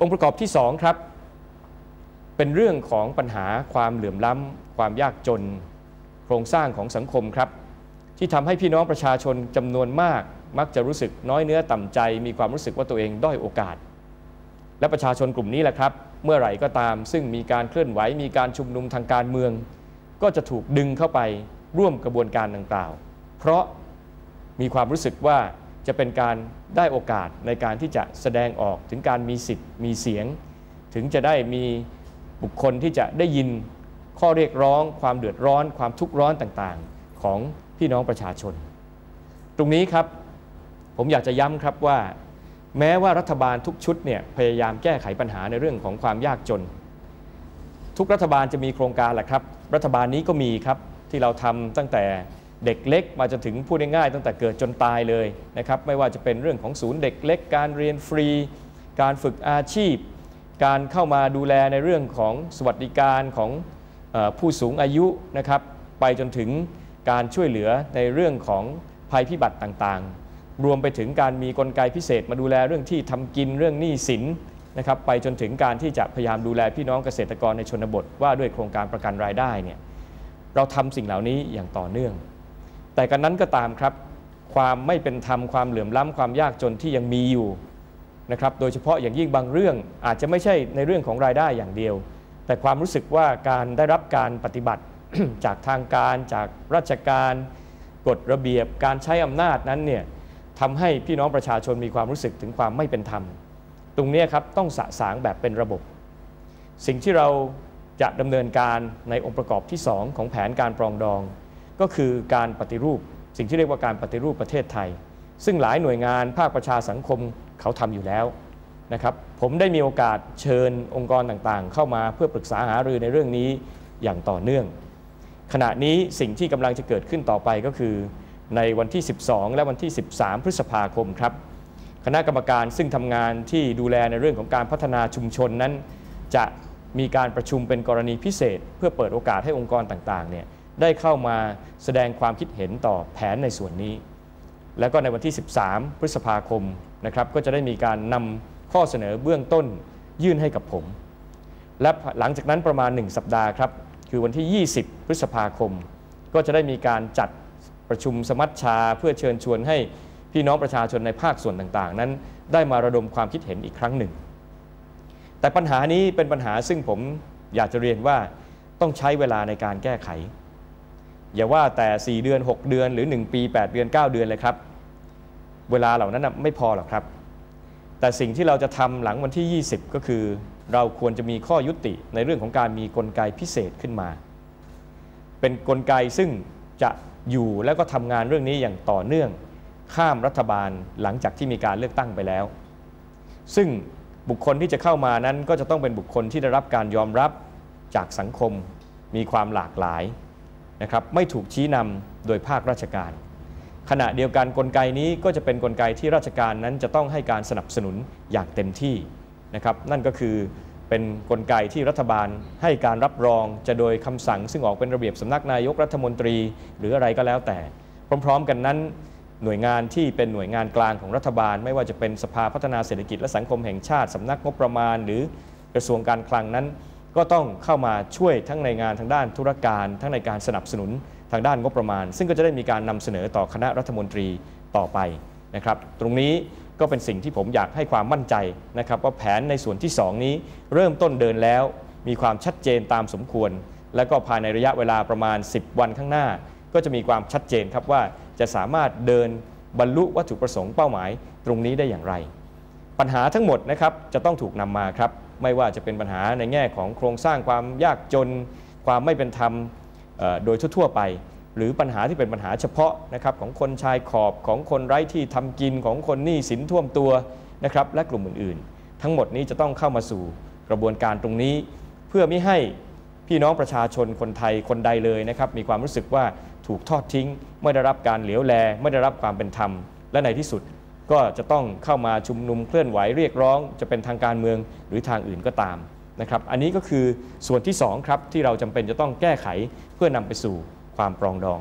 องค์ประกอบที่สองครับ เป็นเรื่องของปัญหาความเหลื่อมล้ำความยากจน โครงสร้างของสังคมครับ ที่ทำให้พี่น้องประชาชนจำนวนมาก มักจะรู้สึกน้อยเนื้อต่ำใจ มีความรู้สึกว่าตัวเองด้อยโอกาส และประชาชนกลุ่มนี้แหละครับ เมื่อไหร่ก็ตาม ซึ่งมีการเคลื่อนไหวมีการชุมนุมทางการเมือง ก็จะถูกดึงเข้าไปร่วมกระบวนการดังกล่าว เพราะมีความรู้สึกว่า จะเป็นการได้โอกาสในการที่จะแสดงออกถึงการมีสิทธิ์มีเสียง ถึงจะได้มีบุคคลที่จะได้ยินข้อเรียกร้อง ความเดือดร้อน ความทุกข์ร้อนต่างๆ ของพี่น้องประชาชน ตรงนี้ครับผมอยากจะย้ำครับว่า แม้ว่ารัฐบาลทุกชุดเนี่ยพยายามแก้ไขปัญหาในเรื่องของความยากจน ทุกรัฐบาลจะมีโครงการแหละครับ รัฐบาลนี้ก็มีครับที่เราทำตั้งแต่ เด็กเล็ก มาจนถึงพูดง่ายๆตั้งแต่เกิดจนตายเลยนะครับไม่ว่าจะเป็นเรื่องของศูนย์เด็กเล็ก การเรียนฟรี การฝึกอาชีพ การเข้ามาดูแลในเรื่องของสวัสดิการของผู้สูงอายุนะครับไปจนถึงการช่วยเหลือในเรื่องของภัยพิบัติต่างๆ รวมไปถึงการมีกลไกพิเศษมาดูแลเรื่องที่ทำกินเรื่องหนี้สินนะครับไปจนถึงการที่จะพยายามดูแลพี่น้องเกษตรกรในชนบท ว่าด้วยโครงการประกันรายได้เนี่ยเราทำสิ่งเหล่านี้อย่างต่อเนื่อง แต่กันนั้นก็ตามครับ ความไม่เป็นธรรมความเหลื่อมล้ำความยากจนที่ยังมีอยู่นะครับโดยเฉพาะอย่างยิ่งบางเรื่องอาจจะไม่ใช่ในเรื่องของรายได้อย่างเดียว แต่ความรู้สึกว่าการได้รับการปฏิบัติจากทางการจากราชการกฎระเบียบการใช้อำนาจนั้นเนี่ยทำให้พี่น้องประชาชนมีความรู้สึกถึงความไม่เป็นธรรม ตรงนี้ครับต้องสะสางแบบเป็นระบบ สิ่งที่เราจะดำเนินการในองค์ประกอบที่ 2 ของแผนการปรองดอง ก็คือการปฏิรูป สิ่งที่เรียกว่าการปฏิรูปประเทศไทย ซึ่งหลายหน่วยงานภาคประชาสังคมเขาทำอยู่แล้วนะครับผมได้มีโอกาสเชิญองค์กรต่างๆ เข้ามาเพื่อปรึกษาหารือในเรื่องนี้อย่างต่อเนื่อง ขณะนี้สิ่งที่กำลังจะเกิดขึ้นต่อไปก็คือ ในวันที่ 12 และวันที่ 13 พฤษภาคมครับ คณะกรรมการซึ่งทำงานที่ดูแลในเรื่องของการพัฒนาชุมชนนั้น จะมีการประชุมเป็นกรณีพิเศษ เพื่อเปิดโอกาสให้องค์กรต่างๆเนี่ย ได้เข้ามาแสดงความคิดเห็นต่อแผนในส่วนนี้ แล้วก็ในวันที่ 13 พฤษภาคมนะครับก็จะได้มีการนำข้อเสนอเบื้องต้นยื่นให้กับผม และหลังจากนั้นประมาณ 1 สัปดาห์ครับคือวันที่ 20 พฤษภาคม ก็จะได้มีการจัดประชุมสมัชชาเพื่อเชิญชวนให้พี่น้องประชาชนในภาคส่วนต่างๆ นั้น ได้มาระดมความคิดเห็นอีกครั้งหนึ่ง แต่ปัญหานี้เป็นปัญหาซึ่งผมอยากจะเรียนว่าต้องใช้เวลาในการแก้ไข อย่าว่าแต่ 4 เดือน 6 เดือนหรือ 1 ปี 8 เดือน 9 เดือนเลยครับ เวลาเหล่านั้นไม่พอหรอกครับ แต่สิ่งที่เราจะทำหลังวันที่ 20 ก็คือ เราควรจะมีข้อยุติในเรื่องของการมีกลไกพิเศษขึ้นมา เป็นนกลไกซึ่งจะอยู่แล้วก็ทำงานเรื่องนี้อย่างต่อเนื่อง ข้ามรัฐบาลหลังจากที่มีการเลือกตั้งไปแล้ว ซึ่งบุคคลที่จะเข้ามานั้นก็จะต้องเป็นบุคคลที่ได้รับการยอมรับจากสังคม มีความหลากหลาย นะครับไม่ถูกชี้นำโดยภาคราชการ ขณะเดียวกันกลไกนี้ก็จะเป็นนกลไกที่ราชการนั้นจะต้องให้การสนับสนุนอย่างเต็มที่นะครับนั่นก็คือเป็นนกลไกที่รัฐบาลให้การรับรองจะโดยคำสั่ง ซึ่งออกเป็นระเบียบสำนักนายกรัฐมนตรีหรืออะไรก็แล้วแต่ พร้อม ๆ กันนั้นหน่วยงานที่เป็นหน่วยงานกลางของรัฐบาล ไม่ว่าจะเป็นสภาพัฒนาเศรษฐกิจและสังคมแห่งชาติ สำนักงบประมาณ หรือกระทรวงการคลังนั้น ก็ต้องเข้ามาช่วยทั้งในงานทางด้านธุรการ ทั้งในการสนับสนุนทางด้านงบประมาณ ซึ่งก็จะได้มีการนำเสนอต่อคณะรัฐมนตรีต่อไปนะครับ ตรงนี้ก็เป็นสิ่งที่ผมอยากให้ความมั่นใจนะครับ ว่าแผนในส่วนที่ 2 นี้เริ่มต้นเดินแล้ว มีความชัดเจนตามสมควร และก็ภายในระยะเวลาประมาณ 10 วันข้างหน้า ก็จะมีความชัดเจนครับว่าจะสามารถเดินบรรลุวัตถุประสงค์เป้าหมาย ตรงนี้ได้อย่างไร ปัญหาทั้งหมดนะครับจะต้องถูกนำมาครับ ไม่ว่าจะเป็นปัญหาในแง่ของโครงสร้างความยากจน ความไม่เป็นธรรมโดยทั่วไป หรือปัญหาที่เป็นปัญหาเฉพาะนะครับของคนชายขอบของคนไร้ที่ทำกินของคนหนี้สินท่วมตัวนะครับและกลุ่มอื่นๆ ทั้งหมดนี้จะต้องเข้ามาสู่กระบวนการตรงนี้ เพื่อไม่ให้พี่น้องประชาชนคนไทยคนใดเลยนะครับมีความรู้สึกว่าถูกทอดทิ้ง ไม่ได้รับการเหลียวแล ไม่ได้รับความเป็นธรรม และในที่สุด ก็จะต้องเข้ามาชุมนุมเคลื่อนไหวเรียกร้อง จะเป็นทางการเมืองหรือทางอื่นก็ตามนะครับ อันนี้ก็คือส่วนที่2ครับที่เราจำเป็นจะต้องแก้ไขเพื่อนำไปสู่ความปรองดอง